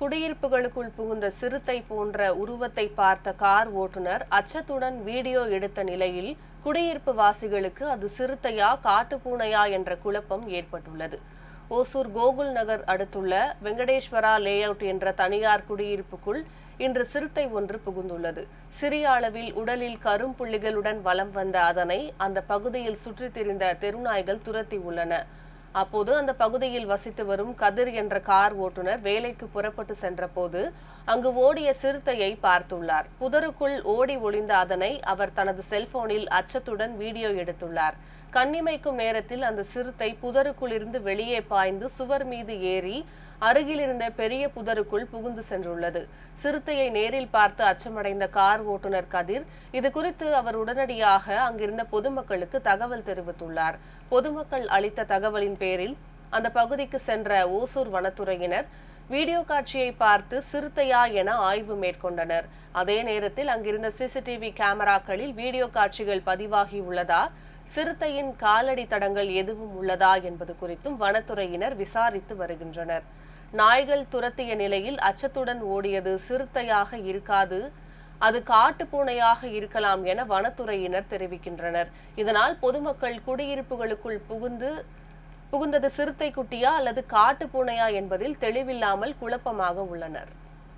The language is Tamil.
குடியிருப்புகளுக்குள் புகுந்த சிறுத்தை போன்ற உருவத்தை பார்த்த கார் ஓட்டுநர் அச்சத்துடன் வீடியோ எடுத்த நிலையில் குடியிருப்பு வாசிகளுக்கு அது சிறுத்தையா காட்டுப்பூனையா என்ற குழப்பம் ஏற்பட்டுள்ளது. ஓசூர் கோகுல் நகர் அடுத்துள்ள வெங்கடேஸ்வரா லேஅவுட் என்ற தனியார் குடியிருப்புக்குள் இன்று சிறுத்தை ஒன்று புகுந்துள்ளது. சிறிய அளவில் உடலில் கரும்புள்ளிகளுடன் வலம் வந்த அதனை அந்த பகுதியில் சுற்றித் திரிந்த தெருநாய்கள் துரத்தி உள்ளன. அப்போது அந்த பகுதியில் வசித்து வரும் கதிர் என்ற கார் ஓட்டுநர் வேலைக்கு புறப்பட்டு சென்றபோது அங்கு ஓடிய சிறுத்தையை பார்த்துள்ளார். புதருக்குள் ஓடி ஒளிந்த அதனை அவர் தனது செல்போனில் அச்சத்துடன் வீடியோ எடுத்துள்ளார். கண்ணிமைக்கும் நேரத்தில் அந்த சிறுத்தை புதருக்குள்ளிருந்து வெளியே பாய்ந்து சுவர் மீது ஏறி அருகில் இருந்த பெரிய புதருக்குள் புகுந்து சென்றுள்ளது. சிறுத்தையை நேரில் பார்த்து அச்சமடைந்த கார் ஓட்டுநர் கதிர் இது குறித்து அவர் உடனடியாக அங்கிருந்த பொதுமக்களுக்கு தகவல் தெரிவித்துள்ளார். பொதுமக்கள் அளித்த தகவலின் பேரில் அந்த பகுதிக்கு சென்ற ஓசூர் வனத்துறையினர் வீடியோ காட்சியை பார்த்து சிறுத்தையா என ஆய்வு மேற்கொண்டனர். அதே நேரத்தில் அங்கிருந்த சிசிடிவி கேமராக்களில் வீடியோ காட்சிகள் பதிவாகியுள்ளதா சிறுத்தையின் காலடி தடங்கள் எதுவும் உள்ளதா என்பது குறித்தும் வனத்துறையினர் விசாரித்து வருகின்றனர். நாய்கள் துரத்திய நிலையில் அச்சத்துடன் ஓடியது சிறுத்தையாக இருக்காது அது காட்டுப்பூனையாக இருக்கலாம் என வனத்துறையினர் தெரிவிக்கின்றனர். இதனால் பொதுமக்கள் குடியிருப்புகளுக்குள் புகுந்து புகுந்தது சிறுத்தை குட்டியா அல்லது காட்டுப்பூனையா என்பதில் தெளிவில்லாமல் குழப்பமாக உள்ளனர்.